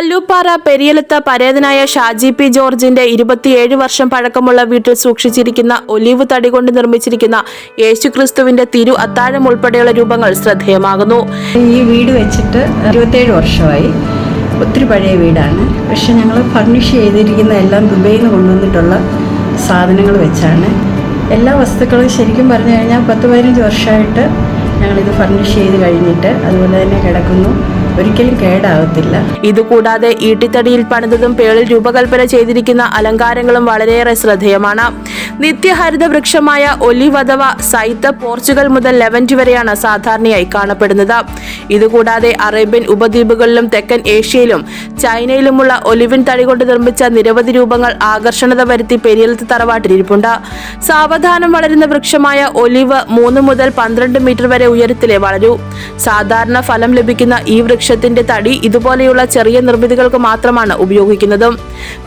കല്ലൂപ്പാറ പെരിയലത്ത് പരേതനായ ഷാജി പി ജോർജിന്റെ ഇരുപത്തിയേഴ് വർഷം പഴക്കമുള്ള വീട്ടിൽ സൂക്ഷിച്ചിരിക്കുന്ന ഒലിവ് തടി കൊണ്ട് നിർമ്മിച്ചിരിക്കുന്ന യേശുക്രിസ്തുവിന്റെ തിരു അത്താഴം ഉൾപ്പെടെയുള്ള രൂപങ്ങൾ ശ്രദ്ധേയമാകുന്നു. ഈ വീട് വെച്ചിട്ട് ഇരുപത്തിയേഴ് വർഷമായി. ഒത്തിരി പഴയ വീടാണ്. പക്ഷെ ഞങ്ങൾ ഫർണിഷ് ചെയ്തിരിക്കുന്ന എല്ലാം ദുബൈയിൽ നിന്ന് കൊണ്ടുവന്നിട്ടുള്ള സാധനങ്ങൾ വെച്ചാണ്. എല്ലാ വസ്തുക്കളും ശരിക്കും പറഞ്ഞു കഴിഞ്ഞാൽ പത്ത് പതിനഞ്ച് വർഷമായിട്ട് ഞങ്ങളിത് ഫർണിഷ് ചെയ്ത് കഴിഞ്ഞിട്ട് അതുപോലെ തന്നെ കിടക്കുന്നു. ഒരിക്കലും കേടാവത്തില്ല. ഇതുകൂടാതെ ഈട്ടിത്തടിയിൽ പണിതതും പേളിൽ രൂപകൽപ്പന ചെയ്തിരിക്കുന്ന അലങ്കാരങ്ങളും വളരെയേറെ ശ്രദ്ധേയമാണ്. നിത്യഹരിത വൃക്ഷമായ ഒലിവ് അഥവാ സൈത്ത പോർച്ചുഗൽ മുതൽ ലെവന്റ് വരെയാണ് സാധാരണയായി കാണപ്പെടുന്നത്. ഇതുകൂടാതെ അറേബ്യൻ ഉപദ്വീപുകളിലും തെക്കൻ ഏഷ്യയിലും ചൈനയിലുമുള്ള ഒലിവിൻ തടി കൊണ്ട് നിർമ്മിച്ച നിരവധി രൂപങ്ങൾ ആകർഷണത വരുത്തി പെരിയലത്ത് തറവാട്ടിലിരിപ്പുണ്ട്. സാവധാനം വളരുന്ന വൃക്ഷമായ ഒലിവ് മൂന്ന് മുതൽ പന്ത്രണ്ട് മീറ്റർ വരെ ഉയരത്തിലെ വളരൂ. സാധാരണ ഫലം ലഭിക്കുന്ന ഈ വൃക്ഷത്തിന്റെ തടി ഇതുപോലെയുള്ള ചെറിയ നിർമ്മിതികൾക്ക് മാത്രമാണ് ഉപയോഗിക്കുന്നത്.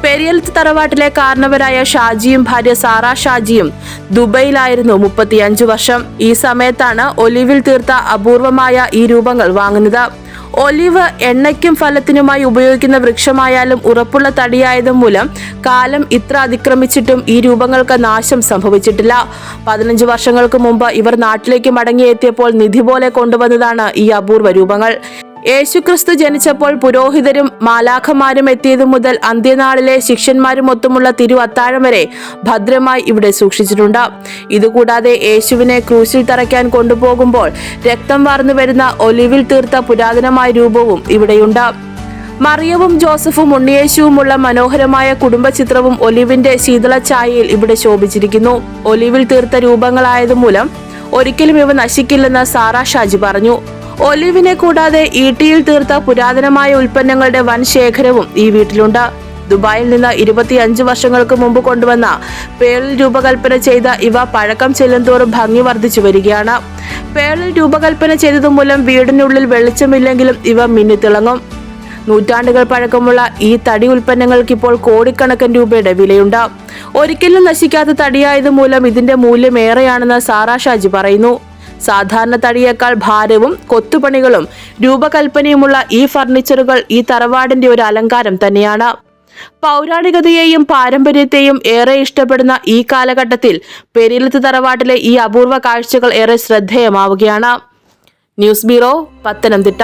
പെരിയലത്ത് തറവാട്ടിലെ കാരണവരായ ഷാജിയും ഭാര്യ സാറ ഷാജിയും ദുബൈയിലായിരുന്നു മുപ്പത്തിയഞ്ചു വർഷം. ഈ സമയത്താണ് ഒലിവിൽ തീർത്ത അപൂർവമായ ഈ രൂപങ്ങൾ വാങ്ങുന്നത്. ഒലിവ് എണ്ണയ്ക്കും ഫലത്തിനുമായി ഉപയോഗിക്കുന്ന വൃക്ഷമായാലും ഉറപ്പുള്ള തടിയായതും മൂലം കാലം ഇത്ര അതിക്രമിച്ചിട്ടും ഈ രൂപങ്ങൾക്ക് നാശം സംഭവിച്ചിട്ടില്ല. പതിനഞ്ച് വർഷങ്ങൾക്ക് മുമ്പ് ഇവർ നാട്ടിലേക്ക് മടങ്ങിയെത്തിയപ്പോൾ നിധി പോലെ കൊണ്ടുവന്നതാണ് ഈ അപൂർവ രൂപങ്ങൾ. യേശുക്രിസ്തു ജനിച്ചപ്പോൾ പുരോഹിതരും മാലാഖമാരും എത്തിയതു മുതൽ അന്ത്യനാളിലെ ശിഷ്യന്മാരും ഒത്തുമുള്ള തിരു അത്താഴം വരെ ഭദ്രമായി ഇവിടെ സൂക്ഷിച്ചിട്ടുണ്ട്. ഇതുകൂടാതെ യേശുവിനെ ക്രൂശിൽ തറയ്ക്കാൻ കൊണ്ടുപോകുമ്പോൾ രക്തം വാർന്നു വരുന്ന ഒലിവിൽ തീർത്ത പുരാതനമായ രൂപവും ഇവിടെയുണ്ട്. മറിയവും ജോസഫും ഉണ്ണിയേശുവുമുള്ള മനോഹരമായ കുടുംബ ചിത്രവും ഒലിവിന്റെ ശീതള ഛായയിൽ ഇവിടെ ശോഭിച്ചിരിക്കുന്നു. ഒലിവിൽ തീർത്ത രൂപങ്ങളായതുമൂലം ഒരിക്കലും ഇവ നശിക്കില്ലെന്ന് സാറാ ഷാജി പറഞ്ഞു. ഒലിവിനെ കൂടാതെ ഈട്ടിയിൽ തീർത്ത പുരാതനമായ ഉൽപ്പന്നങ്ങളുടെ വൻ ശേഖരവും ഈ വീട്ടിലുണ്ട്. ദുബായിൽ നിന്ന് ഇരുപത്തിയഞ്ച് വർഷങ്ങൾക്ക് മുമ്പ് കൊണ്ടുവന്ന പേളിൽ രൂപകൽപ്പന ചെയ്ത ഇവ പഴക്കം ചെല്ലുന്തോറും ഭംഗി വർദ്ധിച്ചു വരികയാണ്. പേളിൽ രൂപകൽപ്പന ചെയ്തതുമൂലം വീടിനുള്ളിൽ വെളിച്ചമില്ലെങ്കിലും ഇവ മിന്നിത്തിളങ്ങും. നൂറ്റാണ്ടുകൾ പഴക്കമുള്ള ഈ തടി ഉൽപ്പന്നങ്ങൾക്ക് ഇപ്പോൾ കോടിക്കണക്കിന് രൂപയുടെ വിലയുണ്ട്. ഒരിക്കലും നശിക്കാത്ത തടിയായത് മൂലം ഇതിന്റെ മൂല്യം ഏറെയാണെന്ന് സാറാ ഷാജി പറയുന്നു. സാധാരണ തടിയേക്കാൾ ഭാരവും കൊത്തുപണികളും രൂപകൽപ്പനയുമുള്ള ഈ ഫർണിച്ചറുകൾ ഈ തറവാടിന്റെ ഒരു അലങ്കാരം തന്നെയാണ്. പൗരാണികതയെയും പാരമ്പര്യത്തെയും ഏറെ ഇഷ്ടപ്പെടുന്ന ഈ കാലഘട്ടത്തിൽ പെരിലത്ത് തറവാട്ടിലെ ഈ അപൂർവ കാഴ്ചകൾ ഏറെ ശ്രദ്ധേയമാവുകയാണ്. News bureau Pathanamthitta.